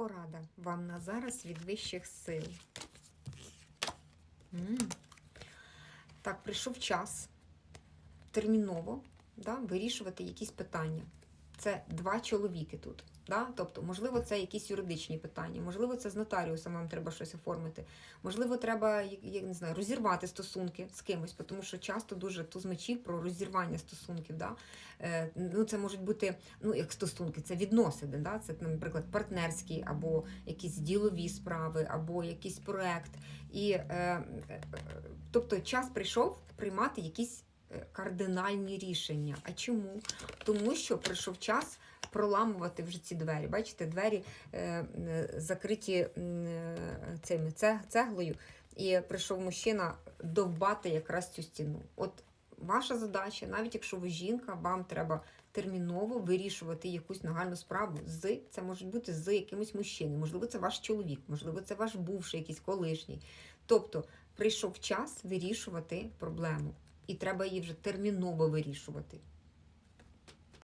Порада вам на зараз від вищих сил. М. Так, прийшов час терміново да, вирішувати якісь питання. Це два чоловіки тут. Да? Тобто, можливо, це якісь юридичні питання, можливо, це з нотаріусом вам треба щось оформити. Можливо, треба я, не знаю, розірвати стосунки з кимось, тому що часто дуже туз мечів про розірвання стосунків. Да? Е, ну, це можуть бути ну, як стосунки, це відносини. Да? Це, наприклад, партнерські, або якісь ділові справи, або якийсь проект. І, е, е, тобто, час прийшов приймати якісь кардинальні рішення. А чому? Тому що прийшов час проламувати вже ці двері. Бачите, двері е, е, закриті е, цими цеглою, і прийшов мужчина довбати якраз цю стіну. От ваша задача, навіть якщо ви жінка, вам треба терміново вирішувати якусь нагальну справу з це може бути з якимось мужчиною. Можливо, це ваш чоловік, можливо, це ваш бувший, якийсь колишній. Тобто прийшов час вирішувати проблему, і треба її вже терміново вирішувати.